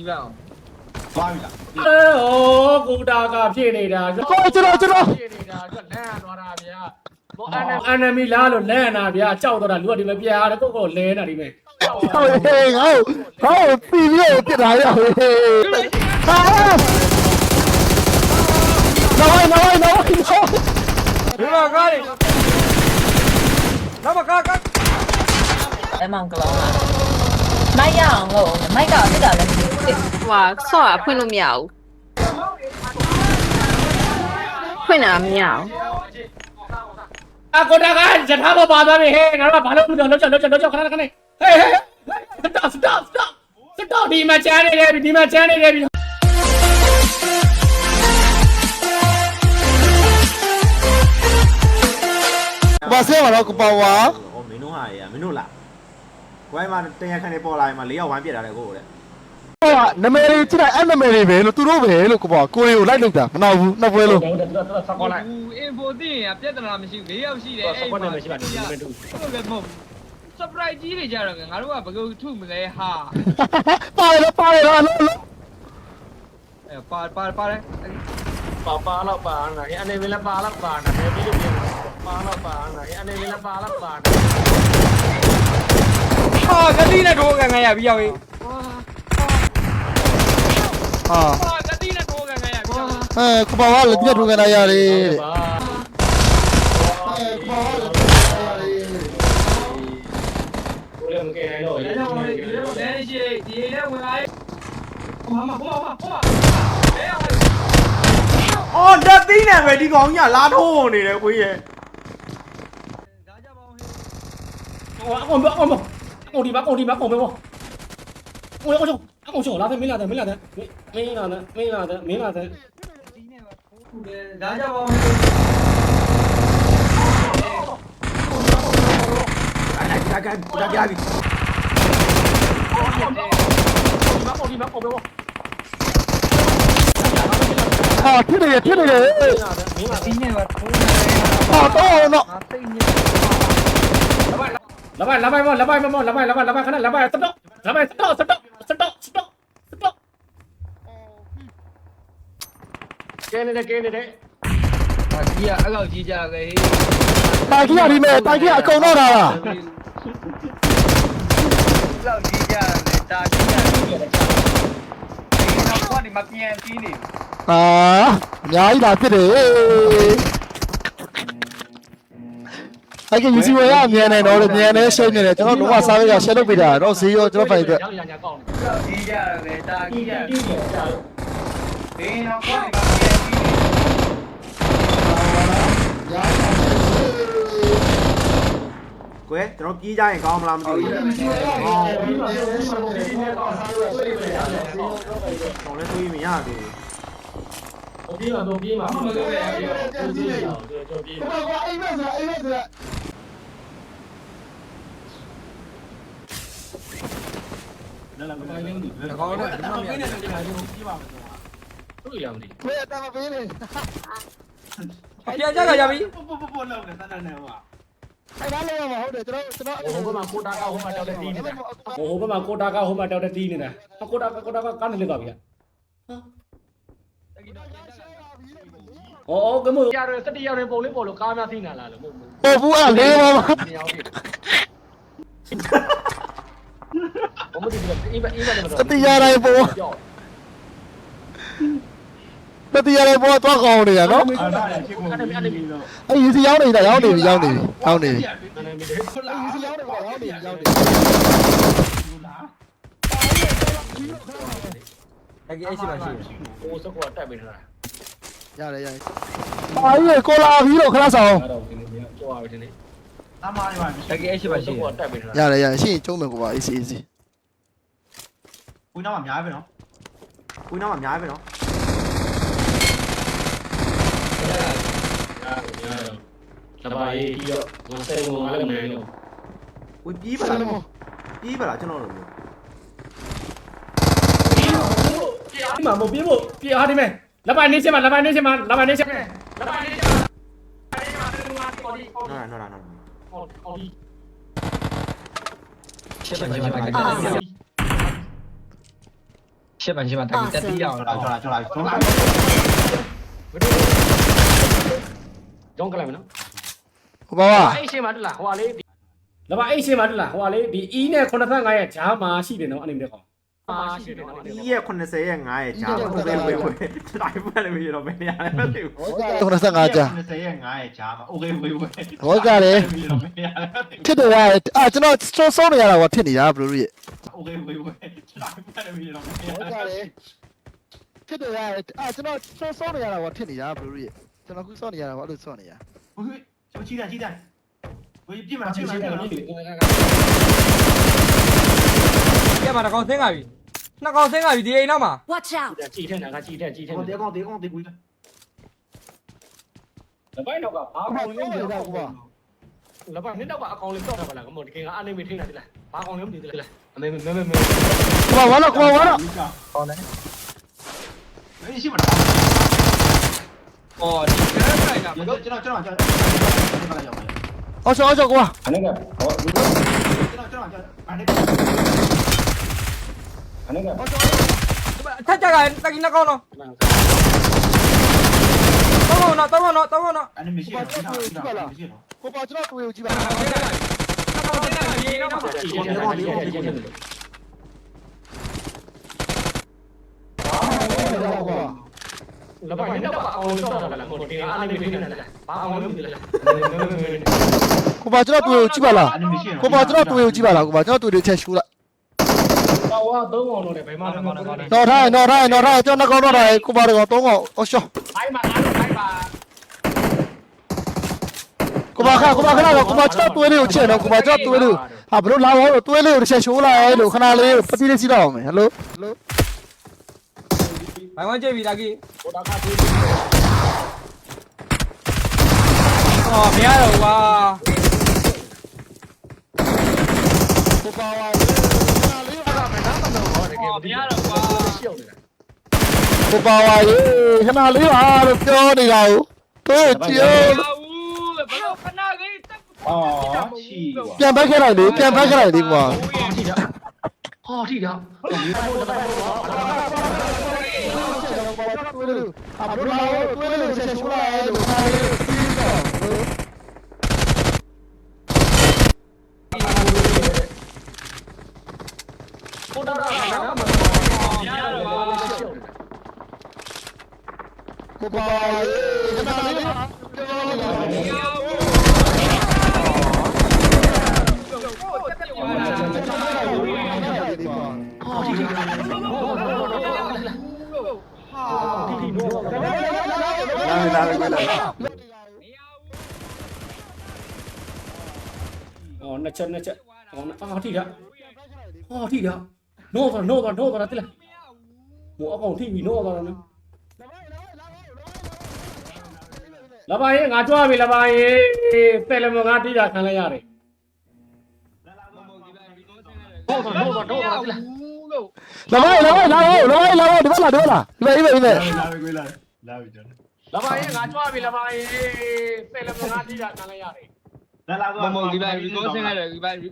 ဒီဘက်အောင်သွားပြီလားအဲဟောကိုတာကဖြစ်နေတာကိုကျွန်တော်ကျွန်တော်ဖြစ်နေတာကလန့်သွားတာဗျာဘောအန်အန်နမီလာလို့လန့်တာဗျာကြောက်တော့တာလူကဒီမပြားတယ်ကိုကိုလဲနေတာဒီမဲ့ဟေးဟေးငါ့ကိုငါ့ကိုပြီးပြီးတော့ပြစ်ထားရဟေးဟာနော်နော်နော်နော်ဒီမှာကားလေနောက်မကားကားအမောင်ကလောင်းလာမိုက်ရအောင်လို့မိုက်ကတက်တာလည်းမသိဘူး ဟိုဟာဆော့တာဖွင့်လို့မရဘူးဖွင့်တာမရဘူးအကိုတာကရထားပေါ်ပါသွားပြီဟဲ့ငါတို့ကဘာလို့လို့လောက်ချက်လောက်ချက်လောက်ချက်ခဏခဏဟေးဟေး stop stop stop stop ဒီမှာချမ်းနေတယ်ဒီမှာချမ်းနေတယ်ဘာဆဲမှာတော့ကပါဝါဟောမင်းတို့ဟာရမင်းတို့လားဝိုင်းမှာတရခန့်နေပေါ်လာရင်မှ၄ရောက်ဝိုင်းပြစ်တာလေကိုကိုတဲ့ဟို ကနမဲလေးကြည့်လိုက်အဲ့နမဲလေးပဲလို့သူတို့ပဲလို့ကပါကိုရီကိုလိုက်လောက်တာမနောက်ဘူးနောက်ပွဲလို့တော့တော့ဆက်ကောလိုက်ဘူးအင်ဖိုသိရင်ပြဿနာမရှိဘူး၄ယောက်ရှိတယ်ဆက်ကောနေမရှိပါဘူးဒီမဲ့တူဟုတ်လည်းမဟုတ် surprise ကြီးတွေကြတော့ငါတို့ကဘယ်လိုထုမလဲဟာပါတယ်ပါတယ်လားလို့လို့အဲပါပါပါတယ်ပါပါတော့ပါနာအနေနဲ့လည်းပါတော့ပါနာဘယ်ပြီးလို့ပြန်ပါတော့ပါနာအနေနဲ့လည်းပါတော့ပါနာဟာကတိနဲ့ထိုးကန်ခံရပြီးရောက်ပြီ ဟာဟာကတိနဲ့ထိုးကန်ခံရပြီးရောက်ပြီအဲကပါဝါလက်ပြထုတ်ခဲ့လိုက်ရတယ်တဲ့ပါကိုလည်းမကယ်တော့ဒီလိုဒီလိုလဲရှိဒီလေးဝင်လာဟိုမှာဟိုမှာဟိုမှာဘယ်အောင်လဲအော်တက်သိနေပဲဒီကောင်ကြီးကလာထိုးနေတယ်ကိုကြီးရဲ့ဒါကြပါဦးဟေးဟိုအကုန်အကုန်အကုန်ဒီပါအကုန်ဒီပါအကုန်ပဲပေါ့ဟိုအကုန်အကုန်လာတယ်မင်းလာတယ်မင်းလာတယ် မင်းလာတယ်မင်းလာတယ်မင်းလာတယ်ဒီနဲ့ပါထိုးခုတယ်ဒါကြပါဦးဟေးအဲ့ဒါကကကပြီဒီပါအကုန်ဒီပါအကုန်ပဲပေါ့ဟာဖြစ်နေရဖြစ်နေတယ်မင်းလာတယ်မင်းလာတယ်ဒီနဲ့ပါထိုးဟာတော့တော့ငါသိနေလာပါလာပါလာပါမလာပါလာပါလာပါခဏလာပါစတော့လာပါစတော့စတော့စတော့စတော့စတော့ ကဲနေတယ်ကဲနေတယ်ဟာကြီးကအဲ့လောက်ကြီးကြပဲဟေးတာကြီးရဒီမဲ့တာကြီးအကုန်တော့တာလားလောက်ကြီးကြတယ်ဒါကြီးကြတယ်ဒီနောက်ခွာဒီမပြန်ပြီးနေဟာအများကြီးလာဖြစ်တယ်အဲ့ကယူစီဝဲရအမြန်နေတော့လေမြန်နေရှင်းနေတယ်ကျွန်တော်လုံးဝစားရရှင်းလုပ်ပေးတာတော့ဈေးရောကျွန်တော်ဖိုင်အတွက်ညညာကောင်းတယ်လောက်ကြီးကြတယ်ဒါဒီကြီးကြဒီဒီကြာဒီနောက်ခွာဒီမပြန် ပြီးနေကွယ်ကျွန်တော်ပြေးကြရင်ကောင်းမလားမသိဘူးကောင်းလဲတွေးမရသေးဘူးပြေးမှာတော့ပြေးမှာမလုပ်ရဘူးပြေးရအောင်ကျွန်တော်ပြေးမှာတကောင်းနဲ့ဒီမှာ မြန်တယ်သူ့ရမလို့ဘယ်တာမပေးနေပြန်ကြကြပြီအဲ့ဒါလည်းမဟုတ်တယ်ကျွန်တော်ကျွန်တော်ဟိုဘက်မှာကိုတာကဟိုမှာတောက်တဲ့တီးနေတာဟိုဘက်မှာကိုတာကဟိုမှာတောက်တဲ့တီးနေတာကိုတာကကိုတာကကနေလေတော့ဗျာအော်ကမို့ရရစတိရရင်ပုံလေးပေါ်လို့ကားများသိနေလားလို့မဟုတ်ဘူးပေါ်ဘူးအဲ့လေးပါမနေအောင်ပြီဘမဒီကအေးပါအေးပါလည်းမတတော့တိယတိုင်းပေါ်ကြောက် တတိယတိုင်းပေါ်တော့ကောင်းနေရနော်အဲ့ဒါလည်းဖြစ်ကုန်အဲ့ဒါအဲ့ဒါအဲ့ယူစီရောက်နေတာရောက်နေပြီရောက်နေပြီရောက်နေပြီအဲ့ဒါမီးယူစီရောက်နေတာရောက်နေပြီရောက်နေတကယ်ရှိပါရှိဟိုစကွာတက်ပြီးထားရတယ်ရတယ်အာကြီးကိုလာပြီးတော့ခဏဆောင်အဲ့တော့ဒီနေ့ကြောက်ရပြီဒီနေ့တကယ်ရှိပါရှိစကွာတက်ပြီးထားရတယ်ရတယ်ရှင်းကျုံးမယ်ကွာ AC AC ကိုနောက်မှာများပဲနော်ကိုနောက်မှာများပဲနော် ระบายที่ก็มันเซ็งงงอะไรเหมือนกันอุ้ยปี๊บอะไรปี๊บอะไรကျွန်တော်တို့မျိုးဒီမှာမပြေးဖို့ပြေးအားဒီမဲ့လက်ပိုင်နေချင်းမှာလက်ပိုင်နေချင်းမှာလက်ပိုင်နေချင်းမှာလက်ပိုင်နေချင်းမှာလက်ပိုင်နေချင်းမှာပေါ်ဒီပေါ်ဒီနော်နော်နော်ပေါ်ဒီရှစ်ပန်ချင်းမှာတက်ပြီးရှစ်ပန်ချင်းမှာတက်ပြီးတက်ပြီးအောင်လာချလာချလာချလာဘယ်လိုဂျုံးကလိုက်မနော် ဟိုပါပါအဲ့ရှေ့မှာတွေ့လားဟိုဟာလေးလဘာအဲ့ရှေ့မှာတွေ့လားဟိုဟာလေးဒီ E နဲ့85ရဲ့ဂျားမှာရှိတယ်နော်အဲ့ဒီတဲ့ကောင်ပါရှိတယ်နော်ဒီရဲ့80ရဲ့9ရဲ့ဂျားမှာပဲပဲပဲတိုင်းပဲလည်းမရတော့ဘယ်နေရာလဲမသိဘူး85ဂျား80ရဲ့9ရဲ့ဂျားမှာ okay ပဲပဲဟောကြတယ်ဖြစ်တော့အာကျွန်တော်စတိုးဆုံးနေရတာကဖြစ်နေတာဘလူးရဲ့ okay ပဲပဲတိုင်းပဲလည်းမရတော့ဟောကြတယ်ဖြစ်တော့အာကျွန်တော်စောစောနေရတာကဖြစ်နေတာဘလူးရဲ့ကျွန်တော်ခုစောနေရတာကအဲ့လိုစောနေရဟုတ် ချီတယ်ချီတယ်ဝေးပြစ်မှာပြစ်မှာပြစ်မှာပြမှာတစ်ကောင်ဆင်းလာပြီနှစ်ကောင်ဆင်းလာပြီဒီအိမ်နောက်မှာ Watch out! ကြည်ထဲနာကကြည်ထဲကြည်ထဲဟိုတေကောင်တေကောင်တေကူလပိုင်တော့ကဘာကောင်လေးမသိတော့ဘူးလပိုင်နှစ်တော့ကအကောင်လေးတော့တာပါလားကမောတကယ်ကအနေမထိနေတာတိလားဘာကောင်လေးမသိသေးလားအမေမေမေမေကွာဝါတော့ကွာဝါတော့ကောင်းတယ်အေးရှိမှာအော်ဒီကဲကဲကကျွန်တော်ကျွန်တော်ကျွန်တော် ဒီမှာရောက်ပါလေအော်ချောအော်ချောကွာအနေနဲ့ဟောကျွန်တော်ကျွန်တော်ကျွန်တော်အနေနဲ့အနေနဲ့အော်ချောထက်ကြတာတကင်းနှကောင်းတော့တော့တော့တော့တော့တော့တော့အနေမရှိဘူးကျွန်တော်မရှိဘူးကိုပါကျွန်တော်တွေ့ဦးကြည့်ပါတော့တော့ရေးတော့ပါကျွန်တော်ရေးတော့ပါ ထဲနာကြည်ထဲကြည်ထဲကွာလပိုင်နှစ်တော့ကအကောင်လေးတော့တာပါလားကမောတကယ်ကအနေမထိနေတာတိလားဘာကောင်လေးမသိသေးလားမေမေမေမေကိုပါကျွန်တော်တွေ့ကိုကြည့်ပါလားအနေမရှိတော့ကိုပါကျွန်တော်တွေ့ကိုကြည့်ပါလားကိုပါကျွန်တော်တွေ့တွေချက်ရှူလိုက်ပါဝါသုံးအောင်လို့လည်းဘယ်မှာလဲကောင်းတယ်နော်ထားနော်ထားနော်ထားကျွန်တော်ကောင်းတော့တာကိုပါတော့တော့အော်ရှောဘိုင်းမှာအားလုံးဘိုင်းပါကိုပါခကိုပါခလာကိုပါကျွန်တော်တွေ့လေးကိုချက်တော့ကိုပါကျွန်တော်တွေ့လေးဟာဘလို့လာဟောတွေ့လေးကိုတစ်ချက်ရှိုးလိုက်လို့ခဏလေးပတိလေးစီးတော့အောင်မယ်ဟယ်လိုဟယ်လို ဘိုင်ဝမ်ကြည့်ပြီလာကြီးဟိုတာကတွေ့အော်မရတော့ကွာကိုပါဝါတကယ်မသိရတော့ကွာရှောက်နေတာကိုပါဝါရေခဏလေးပါလို့ပြောနေတာကိုတို့ကြည့်ဦးဘယ်လိုခဏကြီးတက်အော်ချီကွာပြန်ဘက်ခဲ့လိုက်လေပြန်ဘက်ခဲ့လိုက်လေကွာဟောထိတာဟောထိတာ Abdul Abdul Abdul sesuai Oh, လာမယ်လာမယ်ကွလာအော်နှစ်ချက်နှစ်ချက်အော်အာထိတာအော်ထိတာနိုးသွားနိုးသွားနိုးသွားတက်လာဟိုအကောင်ထိပြီနိုးသွားတော့နော်လဘာရေငါကြွားပြီလဘာရေပဲလမငါတိတာခံလိုက်ရတယ်ဟုတ်တော့ဟုတ်တော့ဟုတ်တော့ လားလာပါလာပါလာပါလာပါလာပါဒီမှာလာဒီမှာလာဒီမှာဒီမှာလာပြီကွေးလာလာပြီကျွန်လပါရင်ငါကြွားပြီလပါရင်တယ်လမငါတိတာခံလိုက်ရတယ်တော်လာလာမမဒီဘက်ရီကောဆင်းလိုက်တယ်ဒီဘက်ရီ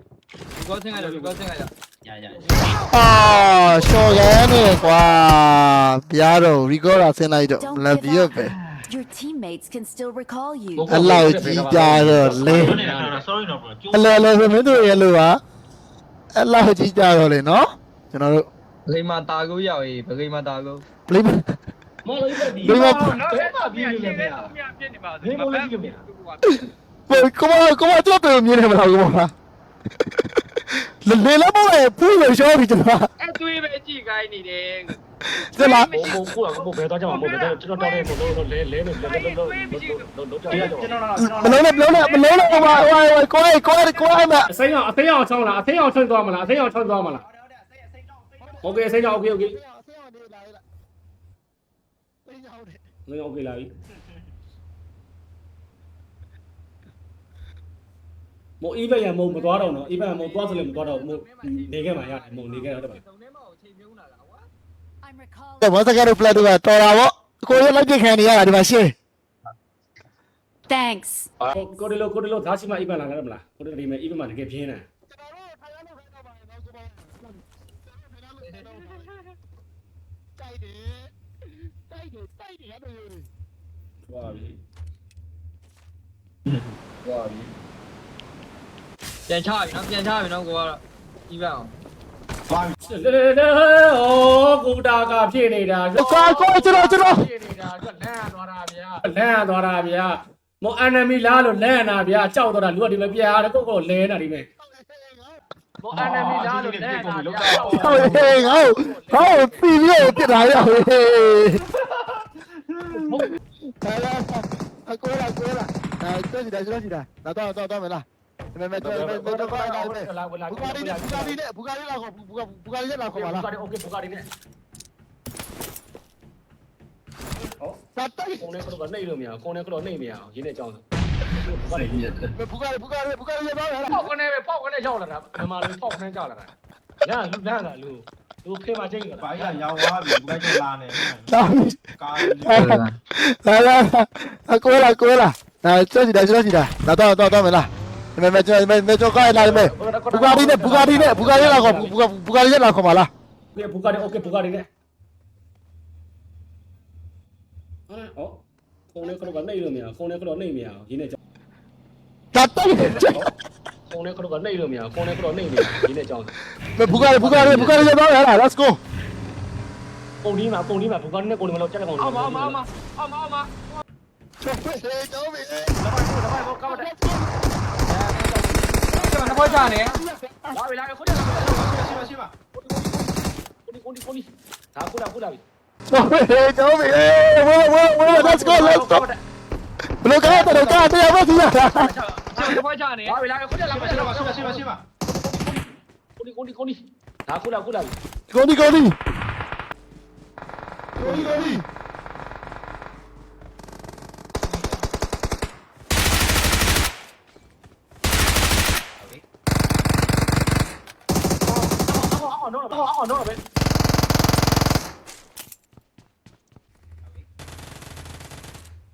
ကောဆင်းလိုက်တယ်ရီကောဆင်းလိုက်တယ်ရရအာရှော့ကန်းနေကွာပြားတော့ record ဆင်းလိုက်တော့လာပြီးရပဲ Your teammates can still recall you. အလောက်ကြီးကြတော့လေ sorry တော့ bro အလဲလဲမင်းတို့ရဲ့လို့ပါအလောက်ကြီးကြတော့လေနော် ကျွန်တော်တို့ပလိမ္မာတာကိုရောက်ရေးပလိမ္မာတာကိုပလိမ္မာမလို့ပြဒီမနော်ဘယ်မှာပြင်းနေလဲမြပြင်းနေပါဆိုဒီမှာပြင်းနေပါကိုကမကမတော့တယ်မြင်နေမလားကိုမလားလေလေလာပေါ်လေဖူးရရှောပြီကျွန်တော်အဲ့တွေးပဲကြည့်ခိုင်းနေတယ်ကျမဘုံဘုံကူကဘုံဘယ်တော့ကြမှာဘုံဘယ်တော့ကျွန်တော်တောင်းတယ်ဘုံလို့လဲလဲလို့လဲလဲလို့မလုံးနဲ့မလုံးနဲ့မလုံးနဲ့ဟိုဟိုကိုယ်ကိုယ်ကိုယ်မအသိအောင်အသိအောင်ချောင်းလားအသိအောင်ချွတ်သွားမလားအသိအောင်ချွတ်သွားမလား Okay စိတ်ကြောက် Okay Okay ဆရာနေလာလာစိတ်ကြောက်တယ်ငွေ Okay လာပြီမို့ event ရမို့မသွားတော့နော် event မို့သွားစလို့မသွားတော့မို့နေခဲ့မှရတယ်မို့နေခဲ့တော့တပါ ဆုံးထဲမှာကိုချိန်မြုံလာတာကွာ I'm recalling. တဲ့မောစကားတို့ပလက်တူကတော်တာဗောကိုရလိုက်ပြစ်ခံနေရတာဒီမှာရှင်း Thanks. ကိုဒီလိုကိုဒီလိုဒါရှိမှ event လာခဲ့တယ်မလားကိုဒီလိုဒီမဲ့ event မှာတကယ်ပြင်းတယ် သွားပြီသွားပြီပြန်ချပြီနော်ပြန်ချပြီနော်ကိုကတော့ဒီဘက်အောင်သွားပြီလေလေလေဟောကူတာကဖြစ်နေတာကွာကွာကျွန်တော်ကျွန်တော်ဖြစ်နေတာကျွတ်လန့်သွားတာဗျာလန့်သွားတာဗျာမော enemy လားလို့လန့်တာဗျာကြောက်တော့တာလူကဒီမဲ့ပြားတယ်ကိုကိုလဲနေတာဒီမဲ့မော enemy လားလို့လန့်တာဗျာဟိုဟေးငါ့ဟောပြီးပြီးတော့ပြစ်ထားရဟေး 来来来，他过来过来，来这是来这是来，来到到到没啦？没没没没没到来来来，不干的不干的不干的那个不干不干的那个完了。OK 不干的呢。哦，咋的？公那可罗内了没有？公那可罗内没有？今天叫的。不干的，不干的，不干的，不干的，包来了。包干的，包干的叫了他，他妈的包干的叫了他。 ရောက်လာတာမြန်မာလူပေါက်ကနေကြောက်လာတာလန့်လူလန့်တာလူလူဖေးမချင်းက ဘာကြီးကရောင်းသွားပြီဘယ်ကလာနေ ဒါ ကား လာလာအကိုလာကိုလာဒါတက်စီဒါကျွန်တော်စီဒါတော့တော့တော့မလားမဲမဲကျွန်တော်မဲမဲကျွန်တော်ကိုလာမဲဘူဂါရီနဲ့ဘူဂါရီနဲ့ဘူဂါရီလာခေါ်ဘူဂါဘူဂါရီနဲ့လာခေါ်ပါလား ဘူဂါဒီโอเคဘူဂါဒီနဲ့ဟောကုန်းနဲ့ကတော့နှိပ်လို့မရအောင်ကုန်းနဲ့ကတော့နှိပ်မရအောင်ရင်းနဲ့ကြောင်း ဒါတိုက် ဖုန်းနဲ့ခရုတ်ကနှိပ်လို့မရဘူးဖုန်းနဲ့ခရုတ်နှိပ်နေတာဒီနေ့အကြောင်းဘူးဘူးကလည်းဘူးကလည်းဘူးကလည်းရောက်တော့ရလား let's go ပုံဒီမှာပုံဒီမှာဘူကောင်းနဲ့ကိုယ်တွေမလို့ချက်တဲ့ကောင်အောက်မှာအောက်မှာအောက်မှာအောက်မှာအောက်မှာကျွန်တော်နှစ်ခွက်ကြနေလာပြီလာပြီခုတည်းလာပြီရှိပါရှိပါရှိပါကိုနီကိုနီကိုနီဒါကူလာကူလာပြီ Hey, Toby, hey, whoa, whoa, whoa, let's go, let's go. Bloqueate, bloqueate, ya vas, ya. ချောက် 자, 이거 하지 않아 요? 아, 왜 나를 혼자 남자 들어 가. 씨 발, 씨 발, 씨 발. 꼬 리, 꼬 리, 꼬 리. 나 꼬 라, 꼬 라. ગોળી ગોળી ગોળી ગોળી 아, 너, 아, 아, 너, 왜?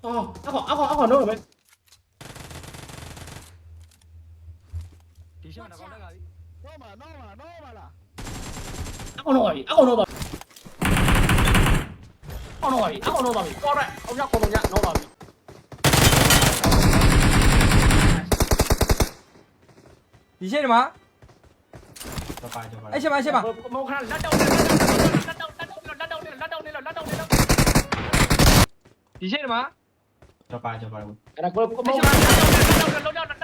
아, 아, 아, 아, 너, 왜? ရှောင်းတော့ကောင်းတက်ပြီနော်မနော်မနော်မလားအော်တော့ပြီအော်တော့ပါအော်တော့ပြီအော်တော့ပါပြီကောရက်အောင်ရခေါ်တော့ညတော့ပါပြီဒီရှေ့ဒီမှာတော့ပါတော့ပါအဲ့ရှေ့မှာရှေ့မှာမောခဏလက်တောက်လက်တောက်လက်တောက်လက်တောက်လက်တောက်လက်တောက်လက်တောက်လက်တောက်ဒီရှေ့ဒီမှာတော့ပါတော့ပါအဲ့ဒါကိုမောခဏလက်တောက်လက်တောက်လက်တော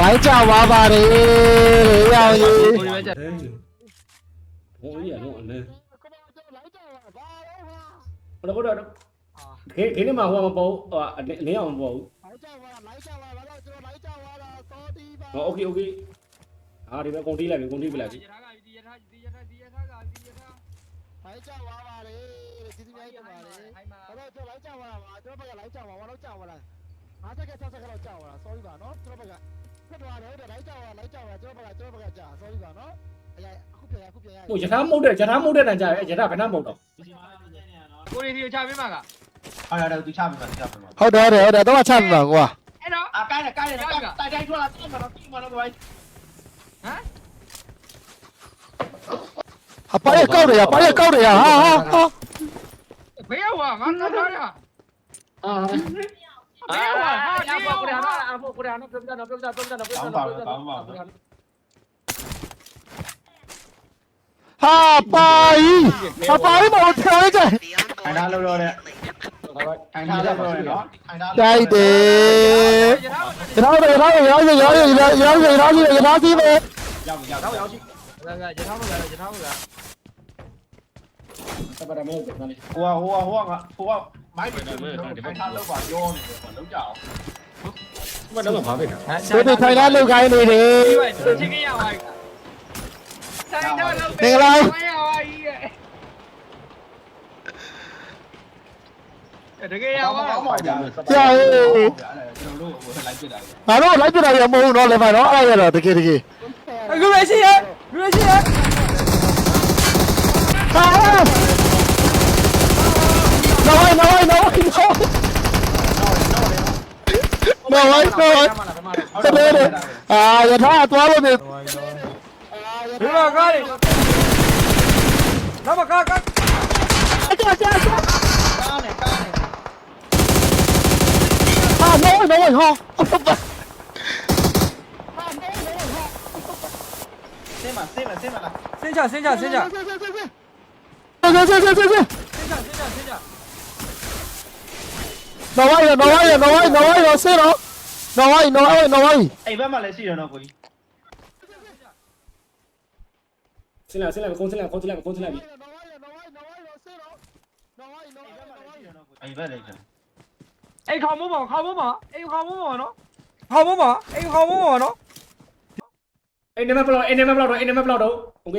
ဘိုက်ကြပါပါလေရောင်ကြီးကိုရွေးချက်ဟိုကြီးကတော့အလဲဟိုတော့ဟိုတော့ခေခေနေမှာဟိုမပေါ်ဟိုအလင်းအောင်မပေါ်ဘူးဟောโอเคโอเคဟာဒီမှာကုန်တီးလိုက်ပြီကုန်တီးပြလိုက်ပြီဒီရထားကဒီရထားဒီရထားဒီရထားကဒီရထားမိုက်ကြပါပါလေဒီဒီမိုက်ကြပါလေဟောတော့ကျွန်တော်လိုက်ကြပါလားကျွန်တော်ဘက်ကလိုက်ကြပါဘာလို့ကြပါလားအားတက်ကဆက်ဆက်ကတော့ကြပါလား sorry ပါနော်ကျွန်တော်ဘက်က ဖက်သွားတယ်ဟုတ်တယ်လိုက်ကြွားလာလိုက်ကြွားလာကျွန်တော်ဘက်ကကျွန်တော်ဘက်ကကြာ sorry ပါနော်အရာအခုပြန်ရအခုပြန်ရဟိုယထာမုတ်တဲ့ယထာမုတ်တဲ့တန်ကြရဲယထာဘယ်နှမုတ်တော့ကိုရီဒီကိုချပေးမှာကအဲ့ဒါတော့သူချပြီပါချပြီပါဟုတ်တယ်ဟုတ်တယ်ဟုတ်တယ်တော့ချပြီပါကွာအဲ့တော့အာကိုင်းတယ်ကိုင်းတယ်ကိုင်းတိုင်တိုင်ထွက်လာတိမတော့တိမတော့ဘိုင်းဟမ်အပါရကောက်တယ်ရပါရကောက်တယ်ရဟာဟာဟာဘေးရောက်ငါငါသားရအာ ဘေးရောက်ဟာအာဒီဘောရောက်ကရဟာနာအဘောကရနာပြပြနာပြပြပြပြနာပြပြနာကောင်းပါကောင်းပါဟာပါဟာပါမဟုတ်တယ်ကြထိုင် Máy thì đừng có cái thang lớp vào vô này, còn lúc chảo. Mà nó còn khó việc hả? Tôi được thấy đã lưu cái này đi. Đừng lâu. Aduh, laju dah yang mau nol lepas nol aja dah tiki tiki. Aku masih ya, aku masih ya. Nawai nawai. xin chào xin chào xin chào xin chào. Xin chào xin chào xin chào. နော်ဝိုင်းရနော်ဝိုင်းရနော်ဝိုင်းနော်ဝိုင်းရဆေးတော့နော်ဝိုင်းနော်ဝိုင်းနော်ဝိုင်းအဲ့ဘက်မှာလည်းရှိတယ်နော်ကိုကြီးဆင်းလာဆင်းလာခုံးဆင်းလာခုံးဆင်းလာခုံးဆင်းလာပြီအဲ့ဘက်လည်းရှိတယ်ไอ้ขอมุ้งหมอขอมุ้งหมอไอ้ขอมุ้งหมอเนาะขอมุ้งหมอไอ้ขอมุ้งหมอเนาะไอ้เนี่ยมันปลอดไอ้เนี่ยมันปลอดไอ้เนี่ยมันปลอดโอเค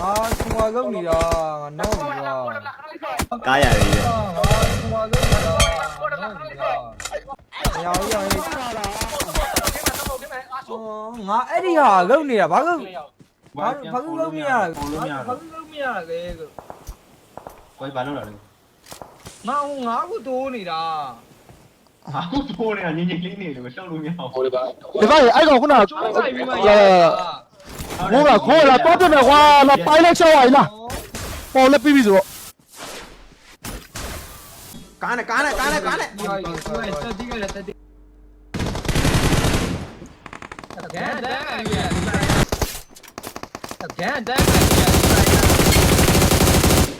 ငါကွာလုံးနေတာငါနောက်နေတာကားရတယ်လေငါကွာလုံးနေတာရောင်ရောင်ငါအဲ့ဒီဟာလုံးနေတာဘာလို့ဘာဘာလို့လုံးမရပုံလို့မရဘာတော့လို့လုံးမရလဲကိုကိုကြီးဘာလို့လဲငါငါကိုတိုးနေတာဟာထိုးနေတာညင်ညင်လေးနေလို့ရှောက်လို့မရဘူးဒီကအဲ့ကောင်ခုနကကျိုးဆိုင် ပြီးမှရဘိုးကခေါ်လာတော့တယ်ကွာလာပိုင်လက်ချောက်ရလားပေါ်လက်ပြီးပြီဆိုတော့ကားနဲ့ကားနဲ့ကားနဲ့ကားနဲ့ဒီဟာတက်တိကလည်းတက်တိကဲတဲ့ကဲတဲ့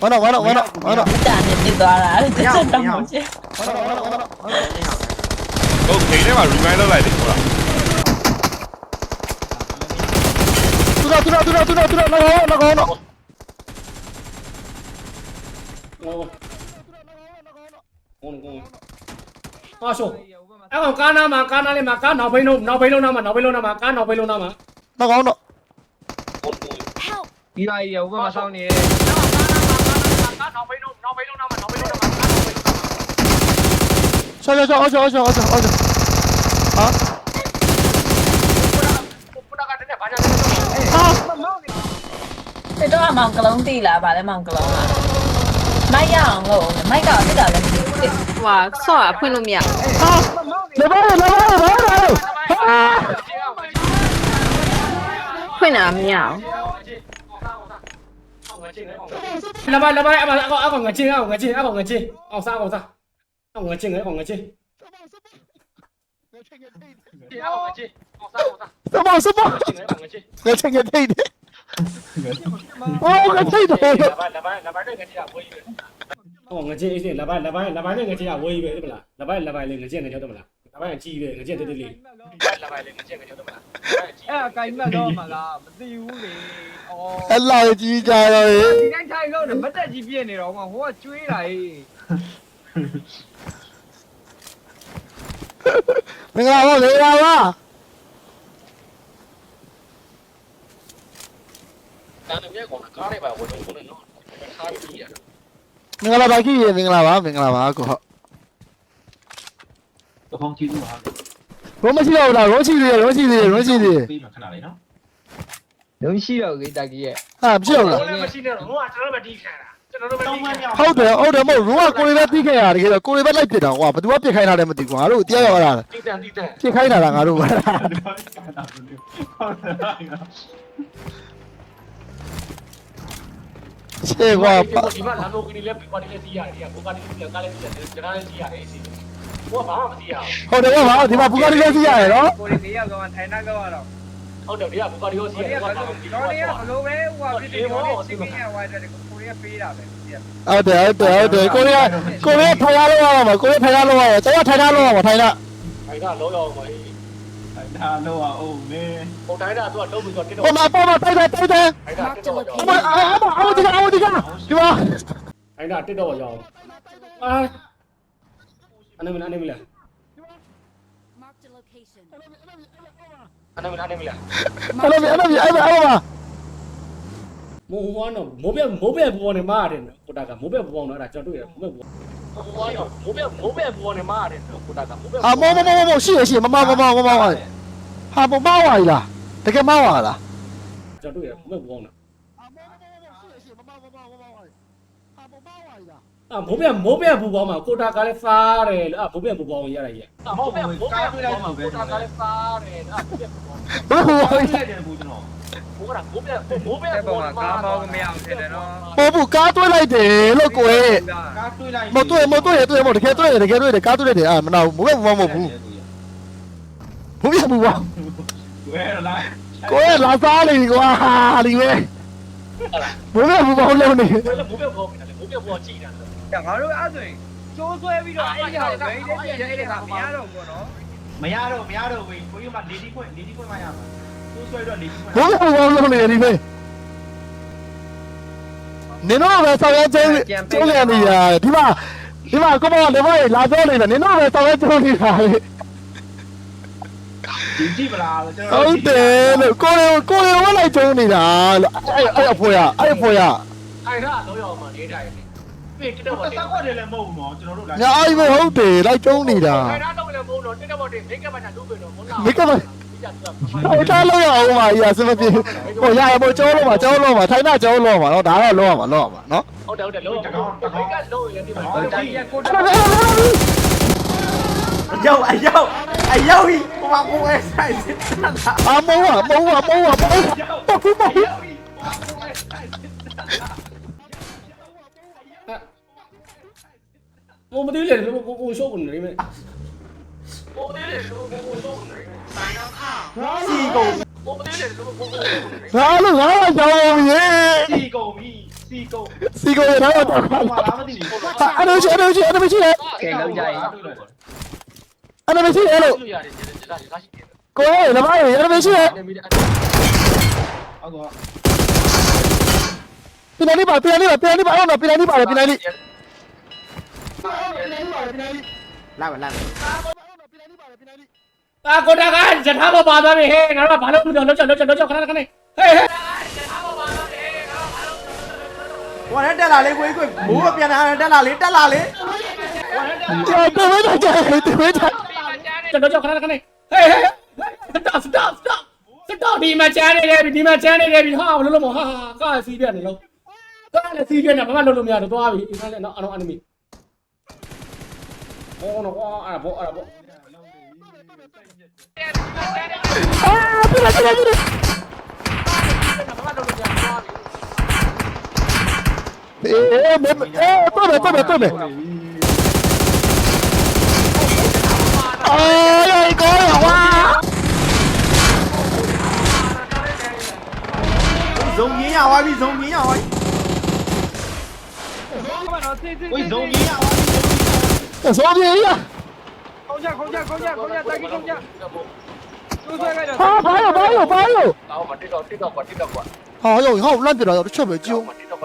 ဝါနော်ဝါနော်ဝါနော်ဝါနော်တာနေပြသွားတာတစ်ချက်တော့မဟုတ်ချင်ဟုတ်ခိန်ထဲမှာ remind လုပ်လိုက်တယ်ဟုတ်လား သူတော့သူတော့သူတော့သူတော့သူတော့နော်နော်နော်အာရှောအဲ့ကောင်ကားနာမှာကားနာလေးမှာကားနောက်ဘိန်းလုံးနောက်ဘိန်းလုံးနာမှာနောက်ဘိန်းလုံးနာမှာကားနောက်ဘိန်းလုံးနာမှာနော်ကောင်းတော့ Help! ဒီပါရီဟိုဘက်မှာစောင်းနေတယ်ကားနောက်ဘိန်းလုံးနောက်ဘိန်းလုံးနာမှာနောက်ဘိန်းလုံးနာမှာချောချောချောချောချောချောချောဟာ စစ်တော့မောင်ကလုံးတိလားဗာလဲမောင်ကလုံးလားမိုက်ရအောင်လို့မိုက်ကောင်တက်တာလည်းမသိဘူးလေဟွာဆော့အဖွင့်လို့မရဟာလဘရလဘရလဘရဟာဖွင့်တာမရအောင်老板，老板，阿爸，阿公，阿公，我进，阿公，我进，阿公，我进，阿啥，阿啥，阿公，我进，阿公，我进。什么什么？我进，我进。 ကောင်ငချင်းအကောင်ငချင်းအောင်စားအောင်စားစမောစမောငချင်းအကောင်ငချင်းငါချင်းငါထိတ်တယ်အော်ငါထိတ်တယ်လာပါလာပါလာပါနဲ့ငချင်းကဝေးပဲအကောင်ငချင်းအေးစင်လာပါလာပါလာပါနဲ့ငချင်းကဝေးပဲဟုတ်မလားလာပါလာပါလေငချင်းငချင်းတော့မလားလာပါကြီးတယ်ငချင်းတက်တက်လေးလာပါလေငချင်းငချင်းတော့မလားအဲ့အကိုင်မက်တော့မလားမသိဘူးလေဩအလာကြီးကြတော့ရေဒီတိုင်းထိုင်လို့မတက်ကြီးပြည့်နေတော့ဟိုကကျွေးတာဟေးမင်္ဂလာပါလေလာပါ မင်္ဂလာပါကြီးရေမင်္ဂလာပါမင်္ဂလာပါကိုဟုတ်တဖုံကြည့်ဦးပါရောမရှိတော့ဘူးလားရောရှိသေးတယ်ရောရှိသေးတယ်ရောရှိသေးတယ်ပြီးမှခဏလေးနော်လုံးရှိတော့လေတက်ကြီးရဲ့ဟာမရှိတော့ဘူးလားလည်းမရှိနဲ့တော့ငါကျွန်တော်ပဲတီးခံတာကျွန်တော်တို့ပဲတောတီးင်းမခံမြောက်ဟုတ်တယ်ဟုတ်တယ်မဟုတ်ဘူးကကိုရီးပဲပြီးခဲ့ရတယ်ခေတော့ကိုရီးပဲလိုက်ပြစ်တာကွာဘယ်သူကပြစ်ခိုင်းတာလဲမသိဘူးငါတို့တရားရတာတီးတန်တီးတန်ပြစ်ခိုင်းတာလားငါတို့က ဟုတ်တယ်ရှေ့ကွာဒီမှာလမ်းလို့ကလေးလည်းပြီးပါတယ်တီးရတယ်ကိုကလည်းတီးရကားလည်းတီးရတယ်ကျွန်တော်လည်းတီးရတယ်အေးစီကိုကဘာမှမတီးရဘူးဟုတ်တယ်ကွာဒီမှာဘူဂါရီလည်းစီးရတယ်နော်ကိုရီးယားကောင်ထိုင်တာကောင်တော့ဟုတ်တယ်ဒီကဘူကာဒီကိုစီးတော်ရရတယ်ကဘာဘလို့ယ်ဒီလိုလိုတော်ရလဲကဘယ်လိုပဲဟိုဟာဖြစ်တယ်တော်ရချင်းချင်းရဲ့ဝိုင်းတဲ့ကိုရီးယားပေးတာပဲဒီကဟုတ်တယ်ဟုတ်တယ်ဟုတ်တယ်ကိုရီးယားကိုရီးယားထိုင်ရလို့ရမှာကိုရီးယားထိုင်ရလို့ရမှာကျွန်တော်ထိုင်ရလို့ရမှာထိုင်ရခိုင်တာလုံးရောက်ပါဟေး ဒါတော့အောင်မင်းပုံတိုင်းတာသူကလုံးပြီးတော့တစ်ဟိုတော့မှာပေါ်မှာတိုက်တယ်တိုက်တယ်ခိုင်တာတစ်တော့ရောက်ဟိုမှာအာအာအာဒီကအာဒီကဒီမှာခိုင်တာတစ်တော့ရောက်အာအနေမလားအနေမလား Marked a location. အနေမလားအနေမလားအဲ့လိုအဲ့လိုအဲ့လိုအဲ့လိုမိုးဝမ်းတော့မိုးပြမိုးပြပူပေါ်နေမှာတယ်ကိုတာကမိုးပြပူပေါ်တော့အဲ့ဒါကျွန်တော်တွေ့ရမိုးပြပူ မိုးဝမ်းတော့မိုးပြမိုးပြပူပေါ်နေမှာတယ်ကိုတာကမိုးပြအာမောမောမောမောရှိရရှိမမမမမမဟာမမဝါလားတကယ်မဝါလားကျွန်တော်တွေ့ရမိုးပြပူပေါ်တော့အာမောမောမောရှိရရှိမမမမမမဟာမမဝါလားအာမိုးပြမိုးပြပူပေါ်မှာကိုတာကလည်းစားတယ်လို့အာမိုးပြပူပေါ်ရရရဲ့အာမိုးပြမိုးပြပူပေါ်မှာကိုတာကလည်းစားတယ်အာမိုးပြပူပေါ်ဘယ်ဟိုဝါလိုက်တယ်ဘူးကျွန်တော် မိုးကမိုးပြမိုးပြတဲ့ပုံကကားမောင်းမရအောင်ဖြစ်တယ်နော်ဟိုဘူးကားတွဲလိုက်တယ်လို့ကိုယ်ကားတွေးလိုက်မတွေ့မတွေ့တွေ့မတကယ်တွေ့တကယ်တွေ့တယ်ကားတွေ့တယ်အာမနာဘူးဘယ်မမဘူးဘူးပြဘူးပါဝဲလားကိုယ်လာစားနေကွာဟာဒီပဲဘယ်ဘူးဘာလို့နေကိုလည်းမိုးပြပူပေါ်တယ်မိုးပြပူပေါ်ကြည့်တာ။ငါတို့အဲ့ဆိုရင်ကျိုးဆွဲပြီးတော့အဲ့ဒီဟာကိုဘယ်နဲ့ပြည့်တဲ့ဟာမရတော့ဘူးနော်မရတော့မရတော့ဘူးကိုကြီးမှနေဒီခွင့်နေဒီခွင့်မရမှာသူ့ဆွဲတော့နေဒီခွင့် ဘယ်ဘူးဘာလို့နေဒီပဲနင်တို့ပဲဆောင်းရဲကျင်းကျင်းရနေရဒီမှာဒီမှာကိုမကလည်းမလာပြောနေတယ်နင်တို့ပဲဆောင်းရဲကျင်းနေတာလေဒီကြည့်မလားကျွန်ဟုတော်တ်တယ်လို့ကိုယ်ကိုယ်ဝလိုက်ကျင်းနေတာလို့အဲ့အဲ့အဖွေရအဲ့အဖွေရခိုင်တာလုံးရောက်မှာနေတိုင်းပြေတက်တော့တသခွက်တယ်လည်းမဟုတ်ဘူးနော်ကျွန်တော်တို့ညာအိုင်ပဲဟုတ်တယ်လိုက်ကျင်းနေတာခိုင်တာတော့လည်းမိုးတော့တက်တော့တယ်မိတ်ကပ်မှတူပဲတော့မလားမိကမဟိုတားလို့ရအောင်ပါကြီးအစမပြေဟိုရရမို့ကျောလို့ပါကျောလို့ပါထိုင်တာကျောလို့ပါနော်ဒါတော့လောရမှာလောရမှာနော်ဟုတ်တယ်ဟုတ်တယ်လုံးမိတ်ကပ် လုံးရင်ဒီမှာ။ဟိုတိုင်းကကိုအဲ့တော့ဒါအဲ့ဒါအရောက်အရောက်အရောက်ဟိဟိုမှာကိုယ်ဆိုင်စစ်တာအမောဝမောဝမောဝမောဝပုတ်ပုတ်ပုတ်မိုးမသေးလေကိုကိုရှု စီကုန်မိုးမသေးလေကိုကိုကိုငါလို့ငါကြောင်းရေစီကုန်ပြီစီကုန်စီကိုရတော့တော့ဟိုမှာလားမသိဘူးအဲ့လိုရှိအဲ့လိုရှိအဲ့လိုရှိကဲလောက်ကြရင်အဲ့လိုရှိအဲ့လိုလို့ရတယ်ဒါဒါဒါရှိတယ်ကိုယ်လမရအဲ့လိုရှိနေမိတယ်ဟုတ်ကောပြန်နေပါပြန်နေပါပြန်နေပါတော့ပြန်နေပါပြန်နေလာပါလာပါ အာကိုတာကရထားပေါ်ပါသွားပြီဟဲ့ငါတို့ကဘာလို့လို့လောက်ချလောက်ချလောက်ချခဏခဏဟေးဟေးဟိုနဲ့တက်လာလေကိုကြီးကိုမိုးကပြန်လာတက်လာလေတက်လာလေကြာတော့တော့ကြာတယ်ဝဲကြာကျွန်တော်ကြောက်ခဏခဏဟေးဟေး stop stop stop stop ဒီမှာချမ်းနေတယ်ဒီမှာချမ်းနေတယ်ဒီဟာဘလို့လို့မဟာကားစီးပြနေလို့ကားလည်းစီးပြနေဘာမှလုပ်လို့မရတော့သွားပြီဒီကလည်းတော့အနော်အနီမီဟောနော်အဲ့ဘောအဲ့ဘော အာပြန်လာပြန်လာဘာမှလုပ်လို့မရသွားပြီအေးမေအေးတော့တော့တော့တော့အာရိုက်ကောဝါဇုံ ကြီးရသွားပြီဇုံကြီးရသွားပြီဘာလို့သိသိကိုဇုံကြီးရသွားပြီစောပြေးရခေါင်းချခေါင်းချခေါင်းချခေါင်းချတိုက်ကြီးခေါင်းချကျိုးဆွဲလိုက်တော့ဟာဘာလို့ဘာလို့ဘာလို့တော့မတစ်တော့တစ်တော့ကွာတစ်တော့ကွာဟာယောဟောလန့်ပြတော့တစ်ချက်ပဲကြည့်မတစ်တော့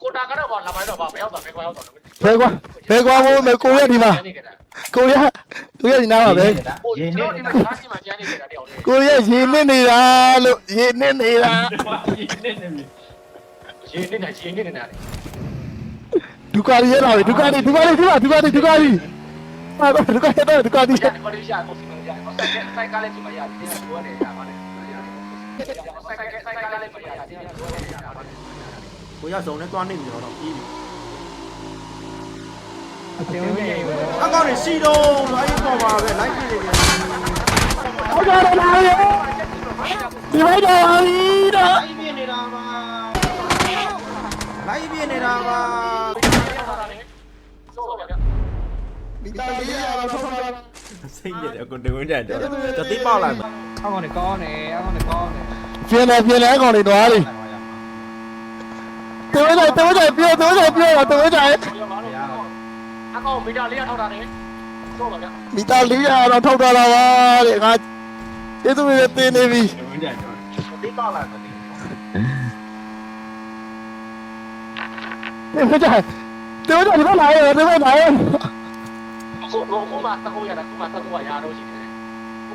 ကွာတော့ပြပါရမှာတစ်တော့တယ်လို့ဒီမလားပါတော့တော့ထိုင်းနေတယ်အဲ့တယ်ကြိုက်တယ်အဲ့လိုမျိုးကြိုက်တာငါအဲ့လိုမျိုးကြိုက်တာငါအဲ့လိုမျိုးကြိုက်တာကိုကြီးကိုကြီးနေမကောင်းဘူးမြင်လာတော့ဘူးတော်တော်လေးဖြစ်နေကားလည်းစီကုန်တယ်ကားလည်းစီကုန်တယ်စီအာမတက်တက်စီကုန်တယ်ရှာမှာဘကိုတာကတော့ဘာလာမတော့ဘာဘယ်ရောက်တော့ဘယ်ကွာရောက်တော့ဘယ်ကွာဘယ်ကွာဟိုမကိုရဒီမှာကိုရကိုရဒီနားပါပဲဟိုကျွန်တော်ဒီမှာကားစီမှာကျန်းနေတာတယောက်လေကိုရရေနစ်နေတာလို့ရေနစ်နေတာနေနေပြီရေနေတာရေနေတာဒုက္ခရီရလာပြီဒုက္ခရီဒုက္ခရီဒုက္ခရီဒုက္ခရီဒုက္ခရီဟာဒုက္ခရီတော့ဒုက္ခရီရတယ်ဘာလို့ရှာကိုစီမရအောင်ဆိုင်ဆိုင်ကားလေးစီမရတယ်ဒီကတော့နေရပါတယ်ဆိုင်ဆိုင်ဆိုင်ကားလေးမရတယ်ဒီကတော့နေရပါတယ်ကိုရဇုံနဲ့သွားနေပြီတော့ပြီးပြီတင်ဝင်ကြိုင်ဘူးအကောင်နေရှိတော့အဲ့ဒီပေါ် မှာပဲလိုက်ကြည့်နေတယ်ဟုတ်ကြတယ်လားရေဒီဝိုင်းတော်ပါပြီတော့လိုက်ပြနေတာပါလိုက်ပြနေတာပါမိသားလေးရတော့ဆောက်တာစိတ်ညစ်တယ်ကိုတင်ဝင်ကြတယ်တတိပေါက်လိုက်မှာအောက်ကနေကောင်းနေအောက်ကနေကောင်းနေပြင်း တယ်ပြင်းတယ်အကောင်လေးတော့လေတေဝကြတေဝကြပြောတေဝကြပြောတော့တေဝကြအကောင်မီတာလေးရထောက်တာတယ်ဆိုပါဗျာမိသားလေးရတော့ထောက်တာပါတဲ့ငါကျေးဇူးတွေတင်နေပြီတင်ဝင်ကြတယ်တတိပေါက်လိုက်မှာတေဝကြတေဝကြဒီမှာလာရဲဒီမှာလာရဲအခုအခုမှတကူရတာခုမှတကူရရတော့ရှိတယ်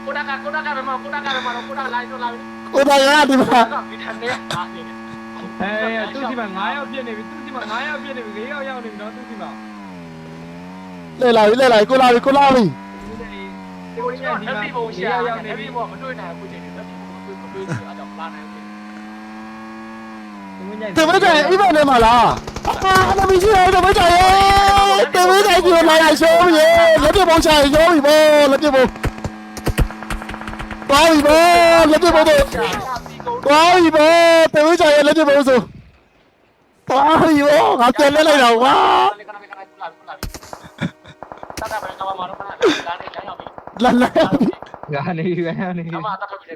ကိုတကကိုတကပဲမကိုတကပဲမကိုတကလိုက်တော့လာပြီကိုတာရဒီမှာကဗီတာနဲ့အားနေတယ် အဲသူ့စီမှာ9ယောက်ပြည့်နေပြီသူ့စီမှာ9ယောက်ပြည့်နေပြီ4ယောက်ရောက်နေပြီနော်သူ့စီမှာလဲလာပြီလဲလာကိုလာပြီကိုလာပြီဒီကိုကြီးကလက်ပြီးပုံရှာတယ်လက်ပြီးပုံမတွေ့နိုင်ဘူးချိန်တယ်လက်ပြီးပုံမတွေ့မတွေ့ဘူးအဲ့တော့လာနိုင်ဘူးတေဝကြအိမ်မထဲမှာလားအာနမီကြီးတေဝကြရေတေဝကြကြီးလာရရှုံးရေလက်ပြပုံချရေရှုံးပြီဘောလက်ပြပုံပါပြီဘောလက်ပြပုံတော့ ပါပြီဘောတေဝကြရေလက်ပြပုံဆိုပါပြီဘောငါပြန်လဲလိုက်တော့ကွာလေကနကနကူလာကူလာတတ်တာပဲတော့မှာတော့လာနေလမ်းရောက်ပြီလာလာကနေကနေအမတတ်ထုတ်ပြီလေ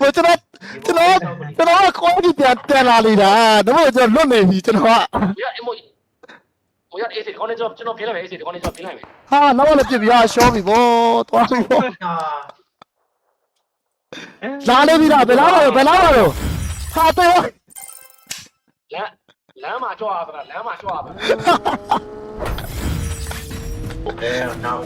ကိုကျွန်တော်ကျွန်တော်ကျွန်တော်ကကောင်းကြီးပြန်တက်လာနေတာဒါပေမဲ့ကျွန်တော်လွတ်နေပြီကျွန်တော်ကရအမို့ကိုရအေးစီခေါင်းနဲ့ကျွန်တော်ပြင်းလိုက်မယ်အေးစီခေါင်းနဲ့ကျွန်တော်ပြင်းလိုက်မယ်ဟာနောက်လည်းပြစ်ပြီးဟာရှောပြီဘောသွားပြီဘော လာနေပြီလားဘယ်လာပါလို့ဘယ်လာပါလို့ဟာတော့လမ်းလမ်းမှာကြွားတာလမ်းမှာကြွားတာအဲနောက်